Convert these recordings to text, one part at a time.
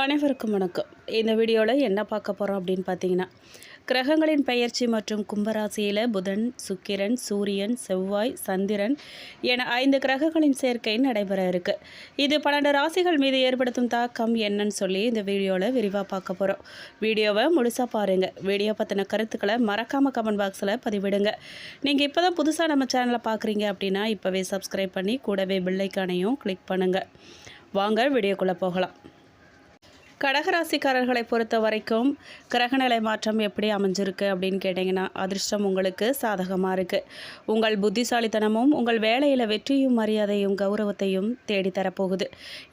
அனைவருக்கும் வணக்கம். இந்த வீடியோவில் என்ன பார்க்க போகிறோம் அப்படின்னு பார்த்தீங்கன்னா கிரகங்களின் பெயர்ச்சி மற்றும் கும்பராசியில் புதன் சுக்கிரன் சூரியன் செவ்வாய் சந்திரன் என ஐந்து கிரகங்களின் சேர்க்கை நடைபெற இருக்கு. இது பன்னெண்டு ராசிகள் மீது ஏற்படுத்தும் தாக்கம் என்னன்னு சொல்லி இந்த வீடியோவில் விரிவாக பார்க்க போகிறோம் வீடியோவை முழுசாக பாருங்கள் வீடியோ பற்றின கருத்துக்களை மறக்காமல் கமெண்ட் பாக்ஸில் பதிவிடுங்க. நீங்கள் இப்போ தான் புதுசாக நம்ம சேனலை பார்க்குறீங்க அப்படின்னா இப்போவே சப்ஸ்கிரைப் பண்ணி கூடவே பில்லைக்கானையும் கிளிக் பண்ணுங்கள் வாங்க வீடியோக்குள்ளே போகலாம். கடகராசிக்காரர்களை பொறுத்த வரைக்கும் கிரகநிலை மாற்றம் எப்படி அமைஞ்சிருக்கு அப்படின்னு கேட்டிங்கன்னா அதிர்ஷ்டம் உங்களுக்கு சாதகமாக இருக்குது உங்கள் புத்திசாலித்தனமும் உங்கள் வேலையில் வெற்றியும் மரியாதையும் கௌரவத்தையும் தேடித்தரப்போகுது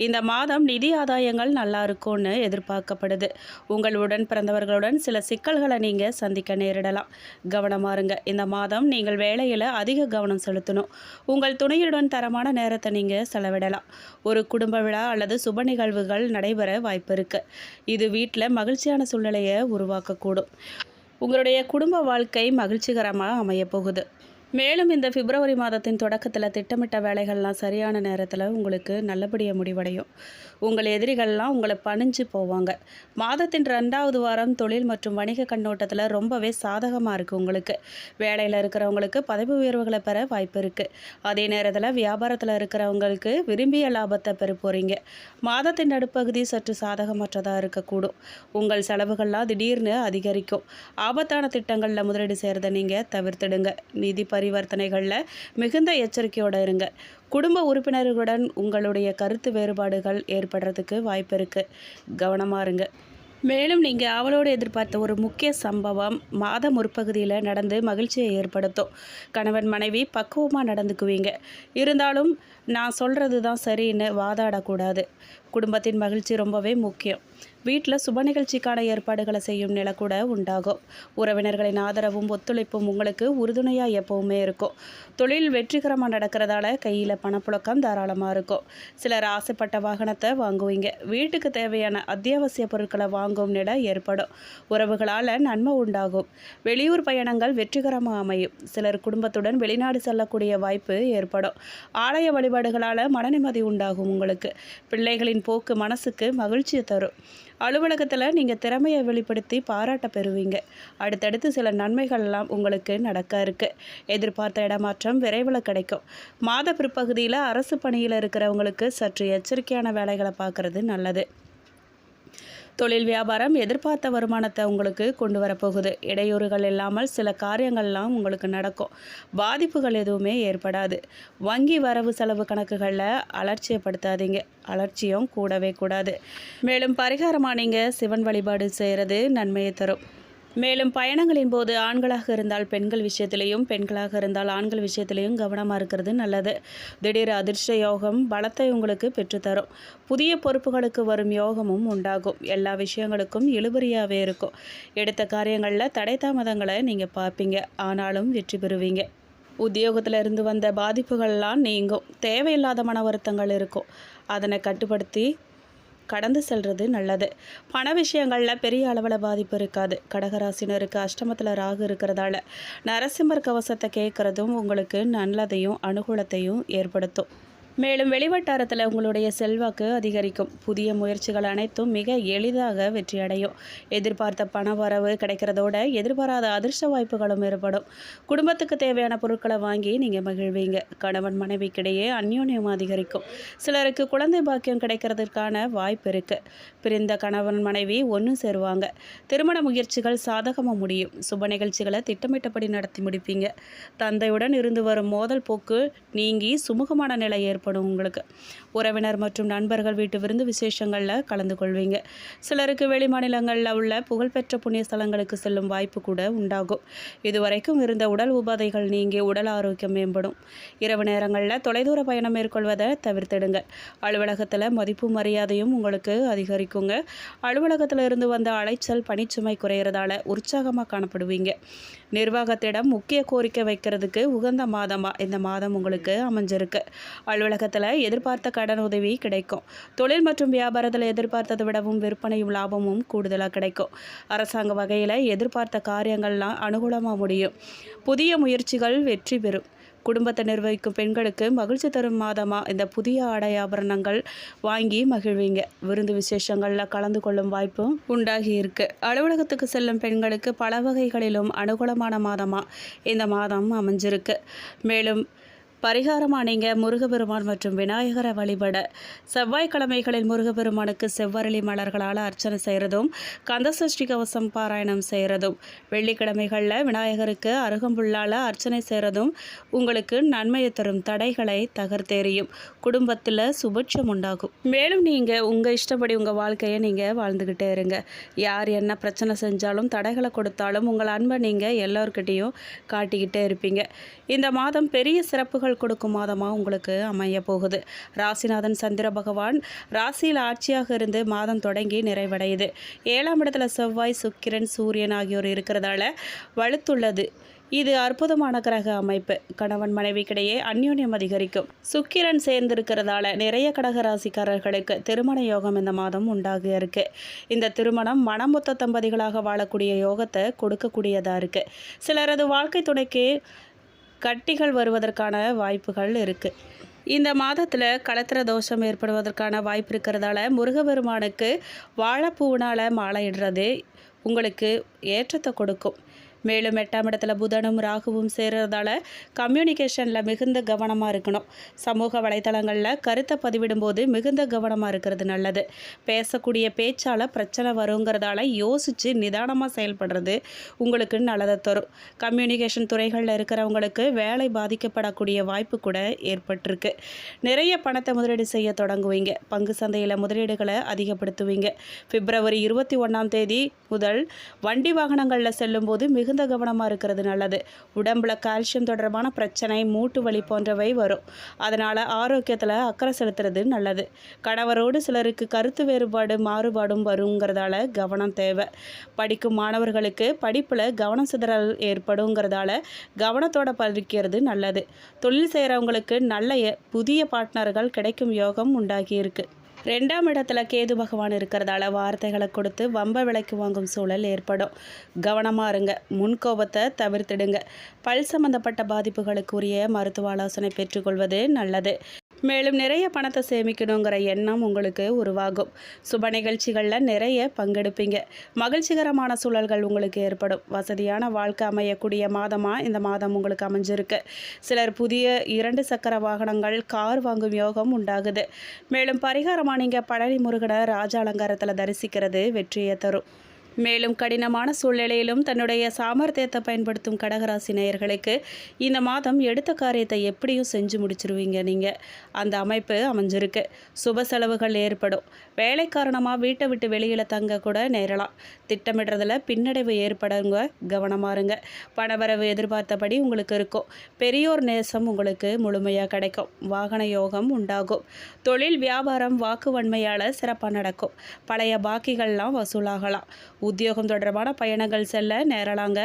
இந்த மாதம் நிதி ஆதாயங்கள் நல்லா இருக்கும்னு எதிர்பார்க்கப்படுது. உங்கள் உடன் பிறந்தவர்களுடன் சில சிக்கல்களை நீங்கள் சந்திக்க நேரிடலாம். கவனமாக இருங்க. இந்த மாதம் நீங்கள் வேலையில் அதிக கவனம் செலுத்தணும். உங்கள் துணையுடன் தரமான நேரத்தை நீங்கள் செலவிடலாம். ஒரு குடும்ப விழா அல்லது சுப நிகழ்வுகள் நடைபெற வாய்ப்பு இருக்குது இது வீட்டில் மகிழ்ச்சியான சூழ்நிலையை உருவாக்கக்கூடும். உங்களுடைய குடும்ப வாழ்க்கை மகிழ்ச்சிகரமாக அமையப்போகுது. மேலும் இந்த பிப்ரவரி மாதத்தின் தொடக்கத்தில் திட்டமிட்ட வேலைகள்லாம் சரியான நேரத்தில் உங்களுக்கு நல்லபடியாக முடிவடையும். உங்கள் எதிரிகள்லாம் உங்களை பணிஞ்சு போவாங்க. மாதத்தின் ரெண்டாவது வாரம் தொழில் மற்றும் வணிக கண்ணோட்டத்தில் ரொம்பவே சாதகமாக இருக்குது உங்களுக்கு. வேலையில் இருக்கிறவங்களுக்கு பதவி உயர்வுகளை பெற வாய்ப்பு இருக்குது அதே நேரத்தில் வியாபாரத்தில் இருக்கிறவங்களுக்கு விரும்பிய லாபத்தை பெற போகிறீங்க மாதத்தின் நடுப்பகுதி சற்று சாதகமற்றதாக இருக்கக்கூடும். உங்கள் செலவுகள்லாம் திடீர்னு அதிகரிக்கும். ஆபத்தான திட்டங்களில் முதலீடு செய்கிறத நீங்கள் தவிர்த்திடுங்க. நிதி பரிவர்த்தனைகளில் மிகுந்த எச்சரிக்கையோடு இருங்க. குடும்ப உறுப்பினர்களுடன் உங்களுடைய கருத்து வேறுபாடுகள் ஏற்படுறதுக்கு வாய்ப்பு இருக்குது கவனமாக இருங்க. மேலும் நீங்கள் அவளோடு எதிர்பார்த்த ஒரு முக்கிய சம்பவம் மாத முற்பகுதியில் நடந்து மகிழ்ச்சியை ஏற்படுத்தும். கணவன் மனைவி பக்குவமாக நடந்துக்குவீங்க. இருந்தாலும் நான் சொல்கிறது தான் சரின்னு வாதாடக்கூடாது. குடும்பத்தின் மகிழ்ச்சி ரொம்பவே முக்கியம். வீட்டில் சுப நிகழ்ச்சிக்கான ஏற்பாடுகளை செய்யும் நிலை கூட உண்டாகும். உறவினர்களின் ஆதரவும் ஒத்துழைப்பும் உங்களுக்கு உறுதுணையாக எப்பவுமே இருக்கும். தொழில் வெற்றிகரமாக நடக்கிறதால கையில் பணப்புழக்கம் தாராளமாக இருக்கும். சிலர் ஆசைப்பட்ட வாகனத்தை வாங்குவீங்க. வீட்டுக்கு தேவையான அத்தியாவசிய பொருட்களை வாங்கும் நிலை ஏற்படும். உறவுகளால் நன்மை உண்டாகும். வெளியூர் பயணங்கள் வெற்றிகரமாக அமையும். சிலர் குடும்பத்துடன் வெளிநாடு செல்லக்கூடிய வாய்ப்பு ஏற்படும். ஆலய வழிபாடுகளால் மனநிம்மதி உண்டாகும் உங்களுக்கு. பிள்ளைகளின் போக்கு மனசுக்கு மகிழ்ச்சியை தரும். அலுவலகத்தில் நீங்கள் திறமையை வெளிப்படுத்தி பாராட்ட பெறுவீங்க. அடுத்தடுத்து சில நன்மைகள்லாம் உங்களுக்கு நடக்க இருக்கு. எதிர்பார்த்த இடமாற்றம் விரைவில் கிடைக்கும். மாத பிற்பகுதியில் அரசு பணியில் இருக்கிறவங்களுக்கு சற்று எச்சரிக்கையான வேலைகளை பார்க்குறது நல்லது. தொழில் வியாபாரம் எதிர்பார்த்த வருமானத்தை உங்களுக்கு கொண்டு வரப்போகுது. இடையூறுகள் இல்லாமல் சில காரியங்கள்லாம் உங்களுக்கு நடக்கும். பாதிப்புகள் எதுவுமே ஏற்படாது. வங்கி வரவு செலவு கணக்குகளில் அலட்சியப்படுத்தாதீங்க. அலட்சியம் கூடவே கூடாது. மேலும் பரிகாரமாக நீங்கள் சிவன் வழிபாடு செய்கிறது நன்மையை தரும். மேலும் பயணங்களின் போது ஆண்களாக இருந்தால் பெண்கள் விஷயத்திலையும் பெண்களாக இருந்தால் ஆண்கள் விஷயத்திலையும் கவனமாக இருக்கிறது நல்லது. திடீர் அதிர்ஷ்ட யோகம் பலத்தை உங்களுக்கு பெற்றுத்தரும். புதிய பொறுப்புகளுக்கு வரும் யோகமும் உண்டாகும். எல்லா விஷயங்களுக்கும் இழுபறியாகவே இருக்கும். எடுத்த காரியங்களில் தடை தாமதங்களை நீங்கள் பார்ப்பீங்க. ஆனாலும் வெற்றி பெறுவீங்க. உத்தியோகத்தில் இருந்து வந்த பாதிப்புகள்லாம் நீங்கும். தேவையில்லாத மன வருத்தங்கள் இருக்கும். அதனை கட்டுப்படுத்தி கடந்து செல்வது நல்லது. பண விஷயங்களில் பெரிய அளவில் பாதிப்பு இருக்காது. கடகராசினருக்கு அஷ்டமத்தில் ராகு இருக்கிறதால நரசிம்மர் கவசத்தை கேட்குறதும் உங்களுக்கு நல்லதையும் அனுகூலத்தையும் ஏற்படுத்தும். மேலும் வெளிவட்டாரத்தில் உங்களுடைய செல்வாக்கு அதிகரிக்கும். புதிய முயற்சிகள் அனைத்தும் மிக எளிதாக வெற்றியடையும். எதிர்பார்த்த பண வரவு கிடைக்கிறதோட எதிர்பாராத அதிர்ஷ்ட வாய்ப்புகளும் ஏற்படும். குடும்பத்துக்கு தேவையான பொருட்களை வாங்கி நீங்கள் மகிழ்வீங்க. கணவன் மனைவிக்கிடையே அந்யோன்யம் அதிகரிக்கும். சிலருக்கு குழந்தை பாக்கியம் கிடைக்கிறதுக்கான வாய்ப்பு இருக்குது பிரிந்த கணவன் மனைவி ஒன்று சேருவாங்க. திருமண முயற்சிகள் சாதகமாக முடியும். சுப நிகழ்ச்சிகளை திட்டமிட்டபடி நடத்தி முடிப்பீங்க. தந்தையுடன் இருந்து வரும் மோதல் போக்கு நீங்கி சுமூகமான நிலை ஏற்படும். ஏற்படும் உங்களுக்கு. உறவினர் மற்றும் நண்பர்கள் வீட்டு விருந்து விசேஷங்களில் கலந்து கொள்வீங்க. சிலருக்கு வெளி மாநிலங்களில் உள்ள புகழ்பெற்ற புண்ணிய ஸ்தலங்களுக்கு செல்லும் வாய்ப்பு கூட உண்டாகும். இதுவரைக்கும் இருந்த உடல் உபாதைகள் நீங்கி உடல் ஆரோக்கியம் மேம்படும். இரவு நேரங்களில் தொலைதூர பயணம் மேற்கொள்வதை தவிர்த்திடுங்க அலுவலகத்தில் மதிப்பு மரியாதையும் உங்களுக்கு அதிகரிக்குங்க. அலுவலகத்தில் இருந்து வந்த அலைச்சல் பணிச்சுமை குறையிறதால உற்சாகமாக காணப்படுவீங்க. நிர்வாகத்திடம் முக்கிய கோரிக்கை வைக்கிறதுக்கு உகந்த மாதமாக இந்த மாதம் உங்களுக்கு அமைஞ்சிருக்கு. அலுவலக கழகத்தில் எதிர்பார்த்த கடன் உதவி கிடைக்கும். தொழில் மற்றும் வியாபாரத்தில் எதிர்பார்த்ததை விடவும் விற்பனையும் லாபமும் கூடுதலாக கிடைக்கும். அரசாங்க வகையில் எதிர்பார்த்த காரியங்கள்லாம் அனுகூலமாக முடியும். புதிய முயற்சிகள் வெற்றி பெறும். குடும்பத்தை நிர்வகிக்கும் பெண்களுக்கு மகிழ்ச்சி தரும் மாதமாக இந்த புதிய ஆடை ஆபரணங்கள் வாங்கி மகிழ்வீங்க. விருந்து விசேஷங்களில் கலந்து கொள்ளும் வாய்ப்பும் உண்டாகி இருக்கு. அலுவலகத்துக்கு செல்லும் பெண்களுக்கு பல வகைகளிலும் அனுகூலமான மாதமாக இந்த மாதம் அமைஞ்சிருக்கு. மேலும் பரிகாரமாக நீங்கள் முருகபெருமான் மற்றும் விநாயகரை வழிபட செவ்வாய்க்கிழமைகளில் முருகபெருமானுக்கு செவ்வரளி மலர்களால் அர்ச்சனை செய்கிறதும் கந்தசஷ்டி கவசம் பாராயணம் செய்கிறதும் வெள்ளிக்கிழமைகளில் விநாயகருக்கு அருகம்புல்லால் அர்ச்சனை செய்கிறதும் உங்களுக்கு நன்மையை தரும் தடைகளை தகர்த்தெறியும் குடும்பத்தில் சுபட்சம் உண்டாகும். மேலும் நீங்கள் உங்கள் இஷ்டப்படி உங்கள் வாழ்க்கையை நீங்கள் வாழ்ந்துக்கிட்டே இருங்க. யார் என்ன பிரச்சனை செஞ்சாலும் தடைகளை கொடுத்தாலும் உங்கள் அன்பை நீங்கள் எல்லோருக்கிட்டேயும் காட்டிக்கிட்டே இருப்பீங்க. இந்த மாதம் பெரிய சிறப்புகள் கொடுக்கும் மாதமாக உங்களுக்கு அமைய போகுது ராசிநாதன் சந்திர பகவான் ராசியில் ஆட்சியாக இருந்து மாதம் தொடங்கி நிறைவடையுது. ஏழாம் இடத்துல செவ்வாய் சுக்கிரன் சூரியன் ஆகியோர் இருக்கிறதால வலுத்துள்ளது. இது அற்புதமான கிரக அமைப்பு. கணவன் மனைவிக்கிடையே அந்யோன்யம் அதிகரிக்கும். சுக்கிரன் சேர்ந்திருக்கிறதால நிறைய கடக ராசிக்காரர்களுக்கு திருமண யோகம் இந்த மாதம் உண்டாக இருக்கு. இந்த திருமணம் மனமொத்த தம்பதிகளாக வாழக்கூடிய யோகத்தை கொடுக்கக்கூடியதா இருக்கு. சிலரது வாழ்க்கை துணைக்கு கட்டிகள் வருவதற்கான வாய்ப்புகள் இருக்குது இந்த மாதத்தில் களத்திர தோஷம் ஏற்படுவதற்கான வாய்ப்பு இருக்கிறதால முருகபெருமானுக்கு வாழைப்பூவினால் மாலையிடுறது உங்களுக்கு ஏற்றத்தை கொடுக்கும். மேலும் எட்டாம் இடத்துல புதனும் ராகுவும் சேர்றதால கம்யூனிகேஷனில் மிகுந்த கவனமாக இருக்கணும். சமூக வலைத்தளங்களில் கருத்தை பதிவிடும்போது மிகுந்த கவனமாக இருக்கிறது நல்லது. பேசக்கூடிய பேச்சால் பிரச்சனை வருங்கிறதால யோசித்து நிதானமாக செயல்படுறது உங்களுக்கு நல்லதை தரும். கம்யூனிகேஷன் துறைகளில் இருக்கிறவங்களுக்கு வேலை பாதிக்கப்படக்கூடிய வாய்ப்பு கூட ஏற்பட்டிருக்கு. நிறைய பணத்தை முதலீடு செய்ய தொடங்குவீங்க. பங்கு சந்தையில் முதலீடுகளை அதிகப்படுத்துவீங்க. பிப்ரவரி இருபத்தி ஒன்றாம் தேதி முதல் வண்டி வாகனங்களில் செல்லும்போது மிகுந்த கவனமாக இருக்கிறது நல்லது. உடம்புல கால்சியம் தொடர்பான பிரச்சனை மூட்டு வலி போன்றவை வரும். அதனால் ஆரோக்கியத்தில் அக்கறை செலுத்துறது நல்லது. கணவரோடு சிலருக்கு கருத்து வேறுபாடு மாறுபாடும் வருங்கிறதால கவனம் தேவை. படிக்கும் மாணவர்களுக்கு படிப்பில் கவனம் சிதறல் ஏற்படுங்கிறதால கவனத்தோட படிக்கிறது நல்லது. தொழில் செய்கிறவங்களுக்கு நல்ல புதிய பார்ட்னர்கள் கிடைக்கும் யோகம் உண்டாகியிருக்கு ரெண்டாம் இடத்துல கேது பகவான் இருக்கிறதால வார்த்தைகளை கொடுத்து வம்ப விலைக்கு வாங்கும் சூழல் ஏற்படும். கவனமாக இருங்க. முன்கோபத்தை தவிர்த்திடுங்க. பல் சம்பந்தப்பட்ட பாதிப்புகளுக்குரிய மருத்துவ ஆலோசனை பெற்றுக்கொள்வது நல்லது. மேலும் நிறைய பணத்தை சேமிக்கணுங்கிற எண்ணம் உங்களுக்கு உருவாகும். சுப நிகழ்ச்சிகளில் நிறைய பங்கெடுப்பீங்க. மகிழ்ச்சிகரமான சூழல்கள் உங்களுக்கு ஏற்படும். வசதியான வாழ்க்கை அமையக்கூடிய மாதமாக இந்த மாதம் உங்களுக்கு அமைஞ்சிருக்கு. சிலர் புதிய இரண்டு சக்கர வாகனங்கள் கார் வாங்கும் யோகம் உண்டாகுது. மேலும் பரிகாரமாக நீங்கள் பழனி முருகனை ராஜ அலங்காரத்தில் தரிசிக்கிறது வெற்றியை தரும். மேலும் கடினமான சூழ்நிலையிலும் தன்னுடைய சாமர்த்தியத்தை பயன்படுத்தும் கடகராசி நேயர்களுக்கு இந்த மாதம் எடுத்த காரியத்தை எப்படியும் செஞ்சு முடிச்சிருவீங்க நீங்கள் அந்த அமைப்பு அமைஞ்சிருக்கு. சுப செலவுகள் ஏற்படும். வேலை காரணமாக வீட்டை விட்டு வெளியில் தங்க கூட நேரலாம். திட்டமிடுறதுல பின்னடைவு ஏற்படுங்க கவனமாக இருங்க. பணவரவு எதிர்பார்த்தபடி உங்களுக்கு இருக்கும். பெரியோர் நேசம் உங்களுக்கு முழுமையாக கிடைக்கும். வாகன யோகம் உண்டாகும். தொழில் வியாபாரம் வாக்கு வன்மையால் சிறப்பாக நடக்கும். பழைய பாக்கிகள்லாம் வசூலாகலாம். உத்தியோகம் தொடர்பான பயணங்கள் செல்ல நேரலாங்க.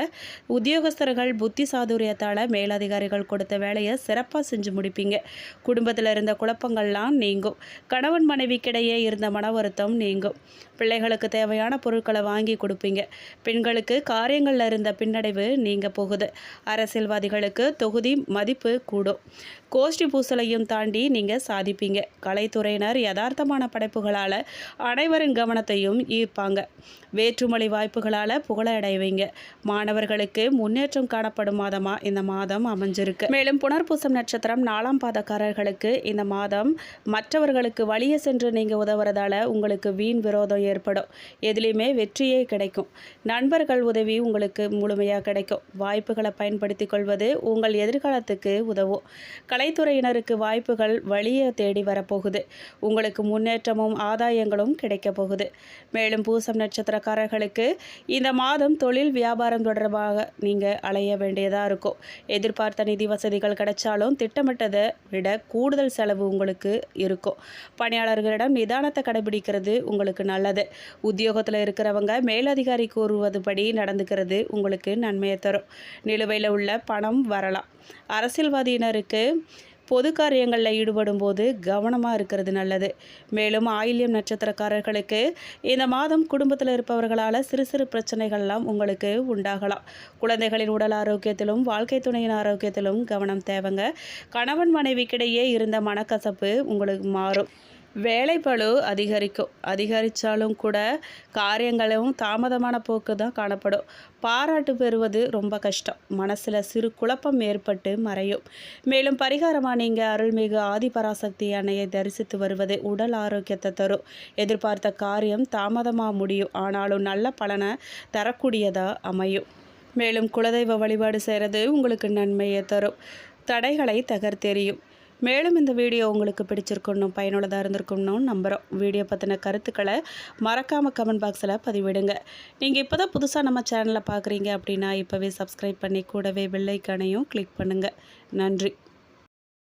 உத்தியோகஸ்தர்கள் புத்தி சாதுரியத்தால் மேலதிகாரிகள் கொடுத்த வேலையை சிறப்பாக செஞ்சு முடிப்பீங்க. குடும்பத்தில் இருந்த குழப்பங்கள்லாம் நீங்கும். கணவன் மனைவிக்கிடையே இருந்த மன வருத்தம் நீங்கும். பிள்ளைகளுக்கு தேவையான பொருட்களை வாங்கி கொடுப்பீங்க. பெண்களுக்கு காரியங்களில் இருந்த பின்னடைவு நீங்க போகுது. அரசியல்வாதிகளுக்கு தொகுதி மதிப்பு கூடும். கோஷ்டி பூசலையும் தாண்டி நீங்கள் சாதிப்பீங்க. கலைத்துறையினர் யதார்த்தமான படைப்புகளால் அனைவரின் கவனத்தையும் ஈர்ப்பாங்க. வேற்று வேற்றுமொழி வாய்ப்புகளால் புகழ அடைவீங்க மாணவர்களுக்கு முன்னேற்றம் காணப்படும் மாதமாக இந்த மாதம் அமைஞ்சிருக்கு. மேலும் புனர்பூசம் நட்சத்திரம் நாலாம் பாதக்காரர்களுக்கு இந்த மாதம் மற்றவர்களுக்கு வழியே சென்று நீங்கள் உதவுறதால உங்களுக்கு வீண் விரோதம் ஏற்படும். எதுலேயுமே வெற்றியே கிடைக்கும். நண்பர்கள் உதவி உங்களுக்கு முழுமையாக கிடைக்கும். வாய்ப்புகளை பயன்படுத்தி கொள்வது உங்கள் எதிர்காலத்துக்கு உதவும். கலைத்துறையினருக்கு வாய்ப்புகள் வழியை தேடி வரப்போகுது. உங்களுக்கு முன்னேற்றமும் ஆதாயங்களும் கிடைக்கப் போகுது. மேலும் பூசம் நட்சத்திரக்காரர்களுக்கு இந்த மாதம் தொழில் வியாபாரம் தொடர்பாக நீங்கள் அலைய வேண்டியதாக இருக்கும். எதிர்பார்த்த நிதி வசதிகள் கிடைச்சாலும் திட்டமிட்டதை விட கூடுதல் செலவு உங்களுக்கு இருக்கும். பணியாளர்களிடம் நிதானத்தை கடைபிடிக்கிறது உங்களுக்கு நல்லது. உத்தியோகத்தில் இருக்கிறவங்க மேலதிகாரி கூறுவதுபடி நடந்துக்கிறது உங்களுக்கு நன்மையை தரும். நிலுவையில் உள்ள பணம் வரலாம். அரசியல்வாதியினருக்கு பொது காரியங்களில் ஈடுபடும் போது கவனமாக இருக்கிறது நல்லது. மேலும் ஆயில்யம் நட்சத்திரக்காரர்களுக்கு இந்த மாதம் குடும்பத்தில் இருப்பவர்களால் சிறு சிறு பிரச்சனைகள்லாம் உங்களுக்கு உண்டாகலாம். குழந்தைகளின் உடல் ஆரோக்கியத்திலும் வாழ்க்கை துணையின் ஆரோக்கியத்திலும் கவனம் தேவைங்க. கணவன் மனைவிக்கிடையே இருந்த மனக்கசப்பு உங்களுக்கு மாறும். வேலைப்பளு அதிகரிக்கும் அதிகரித்தாலும் கூட காரியங்களும் தாமதமான போக்கு தான் காணப்படும். பாராட்டு பெறுவது ரொம்ப கஷ்டம். மனசில் சிறு குழப்பம் ஏற்பட்டு மறையும். மேலும் பரிகாரமாக நீங்கள் அருள்மிகு ஆதிபராசக்தி அன்னையை தரிசித்து வருவது உடல் ஆரோக்கியத்தை தரும். எதிர்பார்த்த காரியம் தாமதமாக முடியும். ஆனாலும் நல்ல பலனை தரக்கூடியதாக அமையும். மேலும் குலதெய்வ வழிபாடு செய்கிறது உங்களுக்கு நன்மையை தரும். தடைகளை தகர்த்தெறியும். மேலும் இந்த வீடியோ உங்களுக்கு பிடிச்சிருக்கணும் பயனுள்ளதாக இருந்திருக்கணும் நம்புகிறோம் வீடியோ பற்றின கருத்துக்களை மறக்காமல் கமெண்ட் பாக்ஸில் பதிவிடுங்க. நீங்கள் இப்போ தான் புதுசாக நம்ம சேனலை பார்க்குறீங்க அப்படின்னா இப்போவே சப்ஸ்கிரைப் பண்ணி கூடவே வெள்ளைக்கானையும் கிளிக் பண்ணுங்கள் நன்றி.